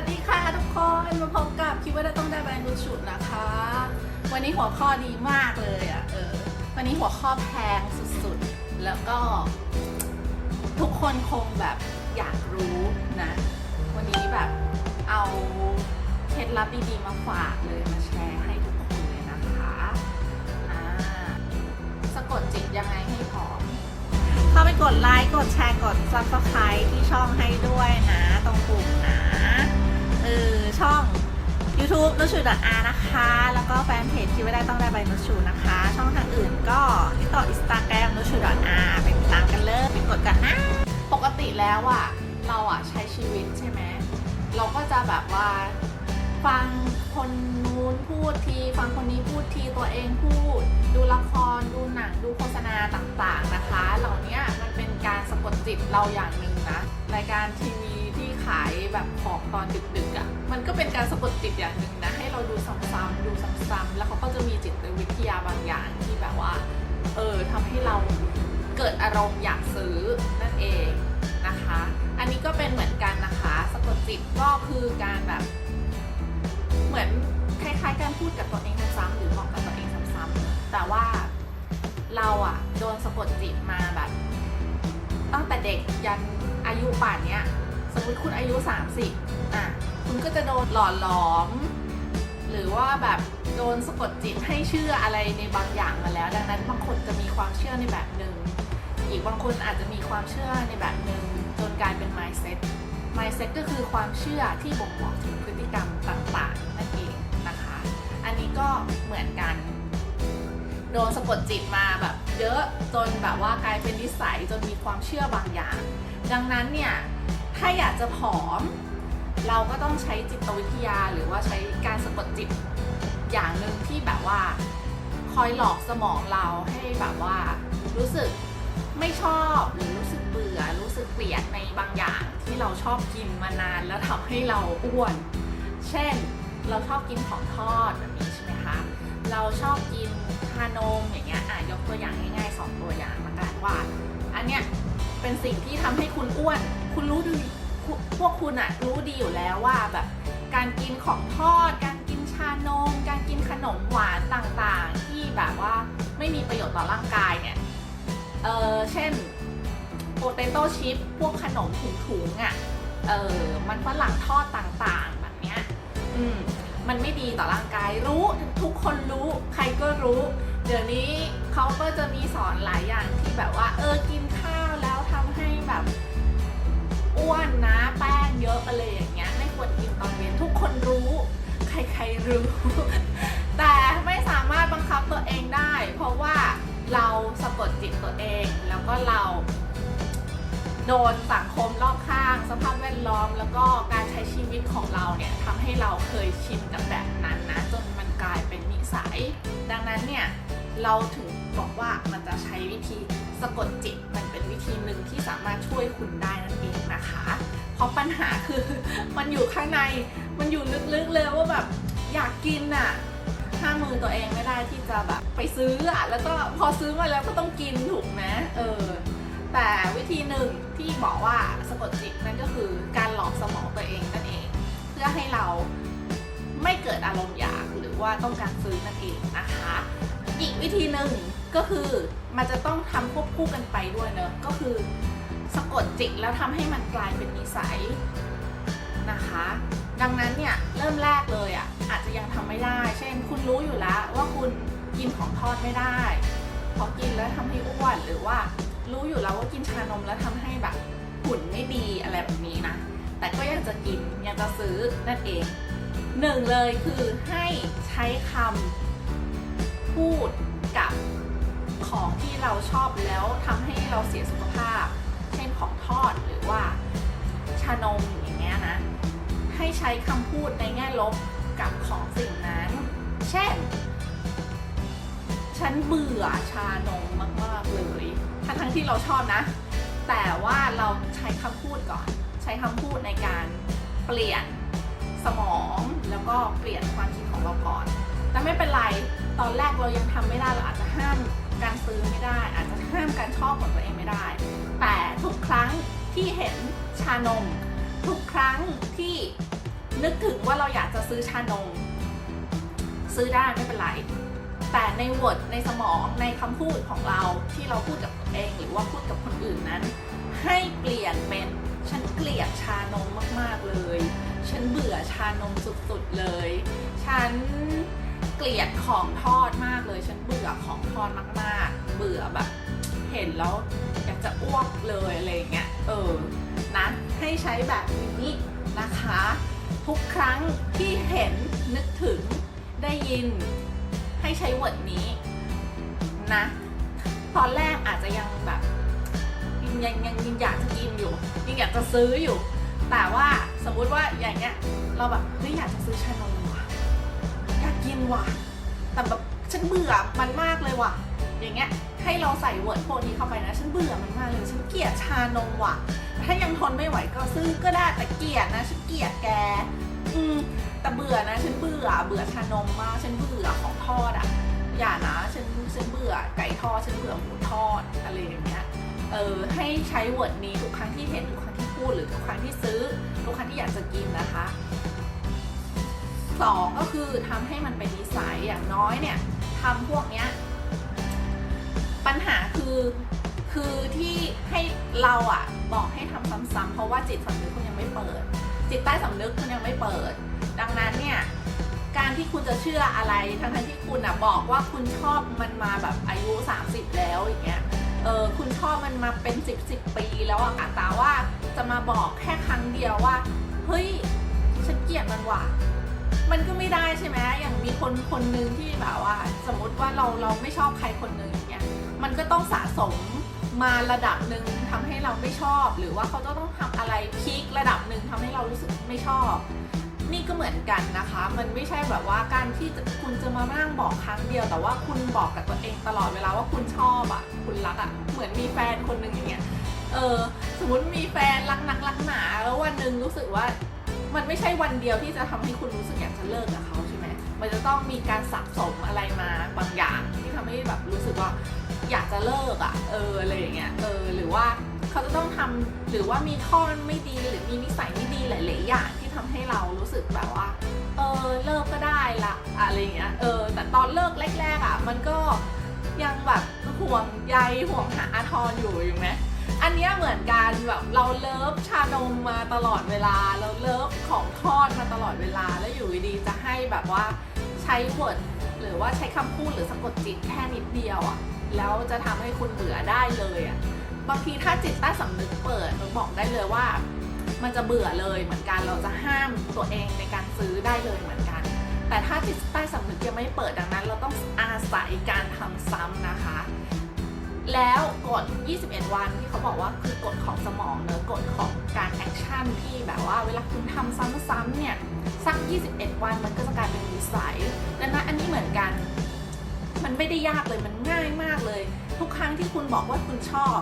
วัสดีค่ะทุกคนมาพบกับคิดว่าต้องได้แบรนด์ดูชุดนะคะ วันนี้หัวข้อดีมากเลยอะเออวันนี้หัวข้อแพงสุดๆ แล้วก็ ทุกคนคงแบบอยากรู้นะ วันนี้แบบเอาเคล็ดลับดีๆมาฝากเลยมาแชร์ให้ทุกคนเลยนะคะอ่าสะกดจิตยังไงให้ผอมเข้าไปกดไลค์ กดแชร์ กด subscribe ที่ช่องให้ด้วยนะ ตรงปุ่มนะ ออช่อง YouTube นุชูดอานะคะ แล้วก็แฟนเพจที่ไม่ได้ต้องได้ใบนุชูนะคะ ช่องทางอื่นก็ติดต่ออินสตาแกรมนุชูดอาไปติดตามกันเลยไปกดกันนะ ปกติแล้วอะเราอะใช้ชีวิตใช่ไหมเราก็จะแบบว่าฟังคนนู้นพูดที ฟังคนนี้พูดทีตัวเองพูด ดูละครดูหนังดูโฆษณาต่างๆนะคะ เหล่านี้มันเป็นการสะกดจิตเราอย่างหนึ่งนะรายการทีวีายแบบของตอนดึกๆอะ่ะมันก็เป็นการสะกดจิตอย่างหนึ่งนะให้เราดูซ้ำๆดูซ้ำๆแล้วเขาก็จะมีจิตวิทยาบางอย่างที่แบบว่าเออทำให้เราเกิดอารมณ์อยากซื้อนั่นเองนะคะ อันนี้ก็เป็นเหมือนกันนะคะสะกดจิตก็คือการแบบ มติคุณอายุ 30อะคุณก็จะโดนหล่อหลอม หรือว่าแบบโดนสะกดจิตให้เชื่ออะไรในบางอย่างมาแล้ว ดังนั้นบางคนจะมีความเชื่อในแบบหนึ่งอีกบางคนอาจจะมีความเชื่อในแบบหนึ่งจนกลายเป็น mindset mindset ก็คือความเชื่อที่บ่งบอกถึงพฤติกรรมต่างๆนั่นเองนะคะ อันนี้ก็เหมือนกัน โดนสะกดจิตมาแบบเยอะจนแบบว่ากลายเป็นนิสัยจนมีความเชื่อบางอย่าง ดังนั้นเนี่ย ถ้าอยากจะผอม เราก็ต้องใช้จิตวิทยาหรือว่าใช้การสะกดจิตอย่างหนึ่งที่แบบว่า คอยหลอกสมองเราให้แบบว่า รู้สึกไม่ชอบหรือรู้สึกเบื่อรู้สึกเกลียดในบางอย่างที่เราชอบกินมานานแล้วทำให้เราอ้วน เช่น เราชอบกินของทอดแบบนี้ใช่ไหมคะเราชอบกินชานมอย่างเงี้ยอะยกตัวอย่างง่ายๆสองตัวอย่างละกันว่า อันเนี้ยเป็นสิ่งที่ทำให้คุณอ้วน คุณรู้ดีพวกคุณอะรู้ดีอยู่แล้วว่าแบบการกินของทอด การกินชานม การกินขนมหวานต่างๆ ที่แบบว่าไม่มีประโยชน์ต่อร่างกายเนี่ย เออเช่นโปเตโต้ชิพพวกขนมถุงๆอะเออมันฝรั่งทอดต่างๆ แบบเนี้ย อืม มันไม่ดีต่อร่างกายรู้ทุกคนรู้ใครก็รู้ เดี๋ยวนี้เขาก็จะมีสอนหลายอย่างที่แบบว่า เออกินข้าวแล้วทำให้แบบ อ้วนนะ แป้งเยอะอะไรอย่างเงี้ยไม่ควรกินตอนเย็นทุกคนรู้ ใครๆรู้ แต่ไม่สามารถบังคับตัวเองได้ เพราะว่าเราสะกดจิตตัวเอง แล้วก็เรา โดนสังคมรอบข้าง สภาพแวดล้อม แล้วก็การใช้ชีวิตของเราเนี่ยทำให้เราเคยชินกับแบบนั้นนะจนมันกลายเป็นนิสัย ดังนั้นเนี่ยเราถึงบอกว่ามันจะใช้วิธี สะกดจิตมันเป็นวิธีหนึ่งที่สามารถช่วยคุณได้นั่นเองนะคะ เพราะปัญหาคือมันอยู่ข้างในมันอยู่ลึกๆเลยว่าแบบอยากกินอะห้ามมือตัวเองไม่ได้ที่จะแบบไปซื้ออะแล้วก็พอซื้อมาแล้วก็ต้องกินถูกไหมเออแต่วิธีหนึ่งที่บอกว่าสะกดจิตนั่นก็คือการหลอกสมองตัวเองนั่นเอง เพื่อให้เราไม่เกิดอารมณ์อยากหรือว่าต้องการซื้อนั่นเองนะคะ อีกวิธีหนึ่ง ก็คือมันจะต้องทำควบคู่กันไปด้วยเนอะก็คือสะกดจิตแล้วทำให้มันกลายเป็นนิสัยนะคะ ดังนั้นเนี่ยเริ่มแรกเลยอะอาจจะยังทำไม่ได้ เช่น คุณรู้อยู่แล้วว่าคุณกินของทอดไม่ได้เพราะกินแล้วทำให้อ้วนหรือว่ารู้อยู่แล้วว่ากินชานมแล้วทำให้แบบหุ่นไม่ดีอะไรแบบนี้นะ แต่ก็ยังจะกินยังจะซื้อนั่นเองหนึ่งเลยคือให้ใช้คำพูดกับ ของที่เราชอบแล้วทำให้เราเสียสุขภาพ เช่นของทอดหรือว่าชานมอย่างเงี้ยนะ ให้ใช้คำพูดในแง่ลบกับของสิ่งนั้น เช่น ฉันเบื่อชานมมากๆเลยทั้งทั้งที่เราชอบนะ แต่ว่าเราใช้คำพูดก่อน ใช้คำพูดในการเปลี่ยนสมองแล้วก็เปลี่ยนความคิดของเราก่อน แต่ไม่เป็นไร ตอนแรกเรายังทำไม่ได้ เราอาจจะห้าม การซื้อไม่ได้ อาจจะห้ามการชอบของตัวเองไม่ได้ แต่ทุกครั้งที่เห็นชานม ทุกครั้งที่นึกถึงว่าเราอยากจะซื้อชานม ซื้อได้ไม่เป็นไรแต่ในวอดในสมองในคำพูดของเราที่เราพูดกับตัวเองหรือว่าพูดกับคนอื่นนั้น ให้เปลี่ยนเป็นฉันเกลียดชานมมากๆเลย ฉันเบื่อชานมสุดๆเลย ฉัน เกลียดของทอดมากเลย ฉันเบื่อของทอดมากๆ เบื่อแบบ เห็นแล้วอยากจะอ้วกเลยอะไรเงี้ย เออ นะ ให้ใช้แบบนี้นะคะ ทุกครั้งที่เห็นนึกถึงได้ยิน ให้ใช้วอร์ดนี้นะ ตอนแรกอาจจะยังแบบยังยังยังอยากจะกินอยู่ยังอยากจะซื้ออยู่ แต่ว่าสมมุติว่าอย่างเงี้ยเราแบบเฮ้ยอยากจะซื้อชานมว่ะอยา กินว่ะ แต่แบบฉันเบื่อมันมากเลยว่ะ อย่างเงี้ย ให้เราใส่เวิร์ดพนี้เข้าไปนะ ฉันเบื่อมันมากเลย ฉันเกลียดชานมว่ะ ถ้ายังทนไม่ไหวก็ซื้อก็ได้แต่เกลียดนะ ฉันเกลียดแก อืม แต่เบื่อนะ ฉันเบื่อ เบื่อชานมมาก ฉันเบื่อของทอดอะ อย่านะ ฉัน ฉันเบื่อไก่ทอด ฉันเบื่อหมูทอดอะไรอย่างเงี้ย เออ ให้ใช้เวิร์ดนี้ทุกครั้งที่เห็นทุกครั้งที่พูดหรือทุกครั้งที่ซื้อทุกครั้งที่อยากจะกินนะคะ สองก็คือทำให้มันเป็นนิสัยอย่างน้อยเนี่ยทำพวกเนี้ยปัญหาคือคือที่ให้เราอะบอกให้ทำซ้ำๆเพราะว่าจิตสำนึกคุณยังไม่เปิด จิตใต้สำนึกคุณยังไม่เปิด ดังนั้นเนี่ยการที่คุณจะเชื่ออะไรทั้งทที่คุณอะบอกว่าคุณชอบมันมาแบบอายุ 30 แล้วอย่างเงี้ยเออคุณชอบมันมาเป็น 10 10 ปีแล้วอะแต่ว่าจะมาบอกแค่ครั้งเดียวว่า เฮ้ยฉันเกลียดมันว่ะ มันก็ไม่ได้ใช่ไหมอย่างมีคนคนหนึ่งที่แบบว่า สมมติว่าเราเราไม่ชอบใครคนหนึ่งอย่างเงี้ยมันก็ต้องสะสมมาระดับหนึ่งทำให้เราไม่ชอบ หรือว่าเขาจะต้องทำอะไรพีคระดับหนึ่งทำให้เรารู้สึกไม่ชอบ นี่ก็เหมือนกันนะคะ มันไม่ใช่แบบว่าการที่คุณจะมานั่งบอกครั้งเดียว แต่ว่าคุณบอกกับตัวเองตลอดเวลาว่าคุณชอบอะ คุณรักอะ เหมือนมีแฟนคนหนึ่งอย่างเงี้ย เออ สมมติมีแฟนรักนักรักหนาแล้ววันหนึ่งรู้สึกว่า มันไม่ใช่วันเดียวที่จะทำให้คุณรู้สึกอยากจะเลิกกับเขาใช่ไหมมันจะต้องมีการสะสมอะไรมาบางอย่างที่ทำให้แบบรู้สึกว่าอยากจะเลิกอะ่ะ เอออะไรอย่างเงี้ย เออ หรือว่าเขาจะต้องทำหรือว่ามีข้อไม่ดีหรือมีนิสัยไม่ดีหลายๆอย่างที่ทำให้เรารู้สึกแบบว่า เออ เลิกก็ได้ละอะไรอย่างเงี้ย เออ แต่ตอนเลิกแรกๆอะ มันก็ยังแบบห่วงใยห่วงหาอาทรอยู่อยู่ไหม อันเนี้ยเหมือนกันแบบเราเลิฟชานมมาตลอดเวลา เราเลิฟของทอดมาตลอดเวลาแล้วอยู่ดีๆจะให้แบบว่าใช้วอร์ดหรือว่าใช้คำพูดหรือสะกดจิตแค่นิดเดียวอะ่ะแล้วจะทำให้คุณเบื่อได้เลยอะ่ะบางทีถ้าจิตใต้สำนึกเปิดเราบอกได้เลยว่า มันจะเบื่อเลยเหมือนกันเราจะห้ามตัวเองในการซื้อได้เลยเหมือนกัน แต่ถ้าจิตใต้สำนึกยังไม่เปิดดังนั้น เราต้องอาศัยการทำซ้ำนะคะ แล้วกฎ21 วันที่เขาบอกว่าคือกฎของสมองเนอะกฎของการแอคชั่นที่แบบว่าเวลาคุณทำซ้ำๆเนี่ยสัก 21 วันมันก็จะกลายเป็นนิสัยดังนั้นอันนี้เหมือนกัน มันไม่ได้ยากเลยมันง่ายมากเลย ทุกครั้งที่คุณบอกว่าคุณชอบ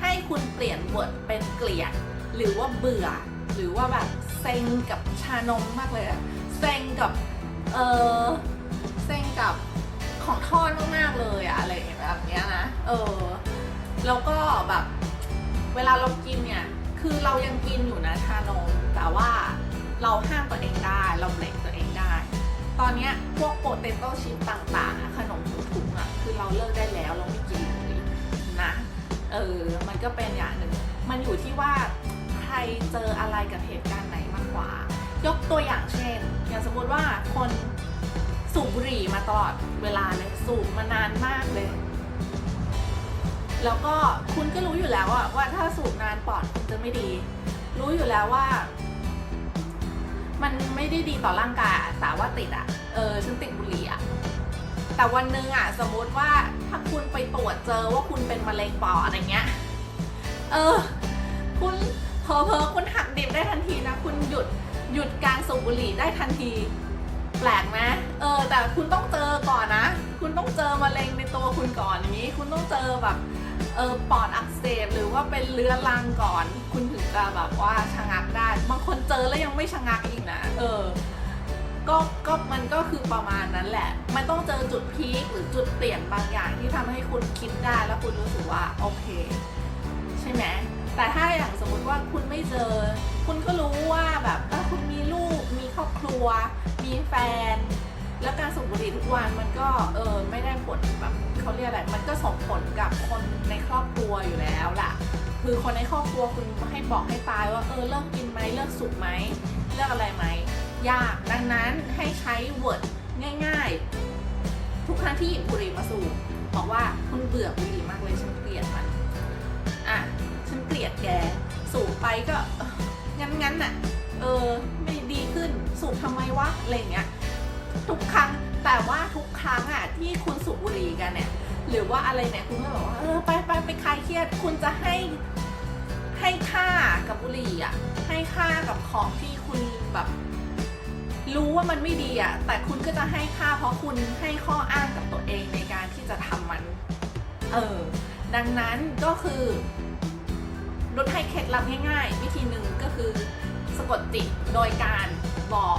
ให้คุณเปลี่ยนบทเป็นเกลียด หรือว่าเบื่อ หรือว่าแบบเซ็งกับชานมมากเลยอะเซ็งกับเออเซ็งกับ ของทอดมากๆเลยอะอะไรแบบเนี้ยนะเออแล้วก็แบบเวลาเรากินเนี่ยคือเรายังกินอยู่นะชานมแต่ว่าเราห้ามตัวเองได้เราเบรกตัวเองได้ ตอนเนี้ยพวกโปเตโต้ชิพต่างๆอะขนมถุงๆอะคือเราเลิกได้แล้วเราไม่กินเลยนะเออมันก็เป็นอย่างหนึ่งมันอยู่ที่ว่าใครเจออะไรกับเหตุการณ์ไหนมากกว่า ยกตัวอย่างเช่น อย่างสมมติว่าคน สูบบุหรี่มาตลอดเวลาเลยสูบมานานมากเลย แล้วก็คุณก็รู้อยู่แล้วอะว่าถ้าสูบนานปอดคุณจะไม่ดี รู้อยู่แล้วว่า มันไม่ได้ดีต่อร่างกายอะแต่ว่าติดอะเออฉันติดบุหรี่อะแต่วันหนึ่งอะสมมติว่าถ้าคุณไปตรวจเจอว่าคุณเป็นมะเร็งปอดอะไรเงี้ย เออ คุณเพอเพอคุณหักดิบได้ทันทีนะ คุณหยุดหยุดการสูบบุหรี่ได้ทันที แปลกไหม เออแต่คุณต้องเจอก่อนนะ คุณต้องเจอมะเร็งในตัวคุณก่อนอย่างนี้ คุณต้องเจอแบบเออปอดอักเสบหรือว่าเป็นเรื้อรังก่อน คุณถึงจะแบบว่าชะงักได้บางคนเจอแล้วยังไม่ชะงักอีกนะ เออก็ก็มันก็คือประมาณนั้นแหละ มันต้องเจอจุดพีคหรือจุดเปลี่ยนบางอย่างที่ทำให้คุณคิดได้แล้วคุณรู้สึกว่าโอเค ใช่ไหมแต่ถ้าอย่างสมมติว่าคุณไม่เจอ คุณก็รู้ว่าแบบเออคุณมีลูกมีครอบครัว มีแฟน แล้วการสูบบุหรี่ทุกวันมันก็เออไม่ได้ผลแบบเขาเรียกอะไร มันก็ส่งผลกับคนในครอบครัวอยู่แล้วล่ะ คือคนในครอบครัวคุณให้บอกให้ตายว่าเออเลิกกินไหมเลิกสูบไหมเลิกอะไรไหมยากดังนั้นให้ใช้เวิร์ดง่ายๆ ทุกครั้งที่หยิบบุหรี่มาสูบบอกว่าคุณเบื่อบุหรี่มากเลยฉันเกลียดมันอะฉันเกลียดแกสูบไปก็งั้นงั้นน่ะเออไม่ดีขึ้นสูบทำไมวะอะไรเงี้ย ทุกครั้ง แต่ว่าทุกครั้งอะที่คุณสูบบุหรี่กันเนี่ย หรือว่าอะไรเนี่ยคุณก็บอกว่าเออไปไปไปคลายเครียด คุณจะให้ให้ค่ากับบุหรี่อะ ให้ค่ากับของที่คุณแบบรู้ว่ามันไม่ดีอะแต่คุณก็จะให้ค่าเพราะคุณให้ข้ออ้างกับตัวเองในการที่จะทำมัน เออ ดังนั้นก็คือลดให้เคล็ดลับง่ายๆ วิธีหนึ่งก็คือสะกดจิตโดยการบอก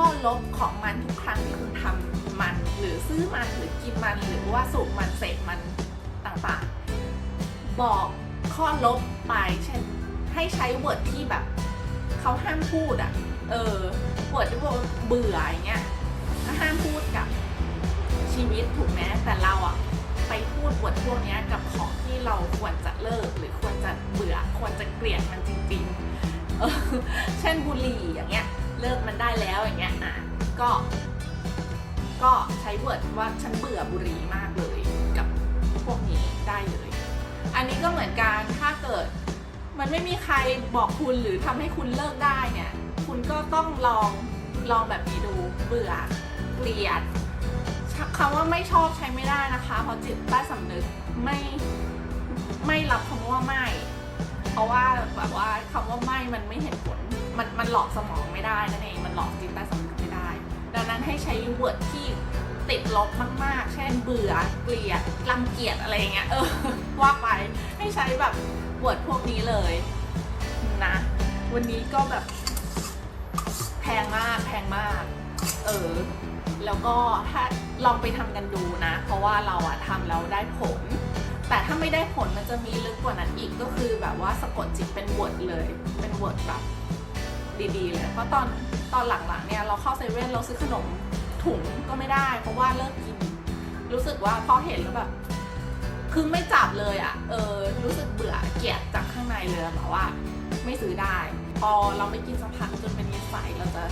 ข้อลบของมันทุกครั้งที่คุณทำมัน หรือซื้อมันหรือกินมันหรือว่าสูบมันเสพมันต่างๆ บอกข้อลบไปเช่นให้ใช้เวิร์ดที่แบบเขาห้ามพูดอะ เออเวิร์ดที่ว่าเบื่ออย่างเงี้ยห้ามพูดกับชีวิตถูกไหมแต่เราอะไปพูดบทพวกเนี้ยกับของที่เราควรจะเลิกหรือควรจะเบื่อควรจะเกลียดมันจริงๆเออเช่นบุหรี่อย่างเงี้ย เลิกมันได้แล้วอย่างเงี้ยอะก็ ก็ใช้เวิร์ดว่าฉันเบื่อบุหรี่มากเลยกับพวกนี้ได้เลย อันนี้ก็เหมือนกันถ้าเกิด มันไม่มีใครบอกคุณหรือทำให้คุณเลิกได้เนี่ย คุณก็ต้องลองลองแบบนี้ดูเบื่อเกลียดคำว่าไม่ชอบใช้ไม่ได้นะคะ เพราะจิตใต้สำนึกไม่ไม่รับคำว่าไม่ เพราะว่าแบบว่าคำว่าไม่มันไม่เห็นผล มันมันหลอกสมองไม่ได้นั่นเองมันหลอกจิตใต้สำนึกไม่ได้ ดังนั้นให้ใช้เวิร์ดที่ติดลบมากๆ เช่นเบื่อเกลียดรังเกียจอะไรอย่างเงี้ยเออว่าไปให้ใช้แบบเวิร์ดพวกนี้เลยนะ วันนี้ก็แบบแพงมากแพงมาก เออ แล้วก็ถ้าลองไปทำกันดูนะ เพราะว่าเราอะทำแล้วได้ผล แต่ถ้าไม่ได้ผลมันจะมีลึกกว่านั้นอีกก็คือแบบว่าสะกดจิตเป็นวอร์ดเลย เป็นวอร์ดแบบ ดีๆเลยเพราะตอนตอนหลังๆเนี่ยเราเข้าเซเว่นเราซื้อขนมถุงก็ไม่ได้ เพราะว่าเลิกกิน รู้สึกว่าพอเห็นแล้วแบบคือไม่จับเลยอะเออรู้สึกเบื่อเกลียดจากข้างในเลยแบบว่า ไม่ซื้อได้ พอเราไม่กินสักพักจนเป็นนิสัยเราจะ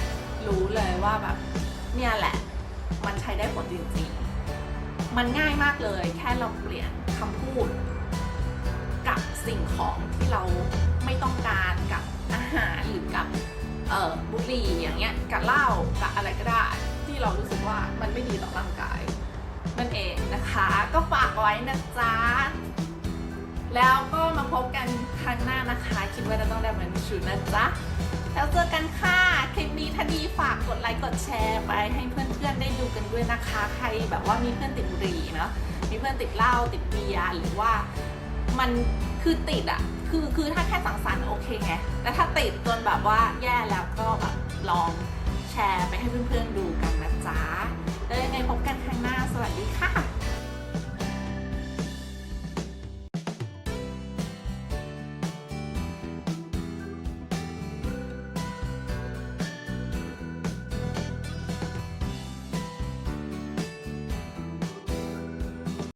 รู้เลยว่าแบบเนี่ยแหละ มันใช้ได้ผลจริงๆ มันง่ายมากเลย แค่เราเปลี่ยนคำพูด กับสิ่งของที่เราไม่ต้องการกับอาหารหรือกับ เอ่อบุหรี่อย่างเงี้ยกับเหล้ากับอะไรก็ได้ ที่เรารู้สึกว่ามันไม่ดีต่อร่างกายนั่นเองนะคะ ก็ฝากไว้นะจ๊ะแล้วก็มาพบกันครั้งหน้านะคะ คิดว่าจะต้องได้เหมือนชูนะจ๊ะแล้วเจอกันค่ะ คลิปนี้ถ้าดีฝากกดไลค์กดแชร์ไปให้เพื่อนๆได้ดูกันด้วยนะคะ ใครแบบว่ามีเพื่อนติดบุหรี่เนาะมีเพื่อนติดเหล้าติดเบียร์หรือว่ามันคือติดอะ คือคือถ้าแค่สังสรรค์โอเคไง แต่ถ้าติดจนแบบว่าแย่แล้วก็แบบลองแชร์ไปให้เพื่อนๆดูกันนะจ๊ะ แล้วยังไงพบกันครั้งหน้า สวัสดีค่ะ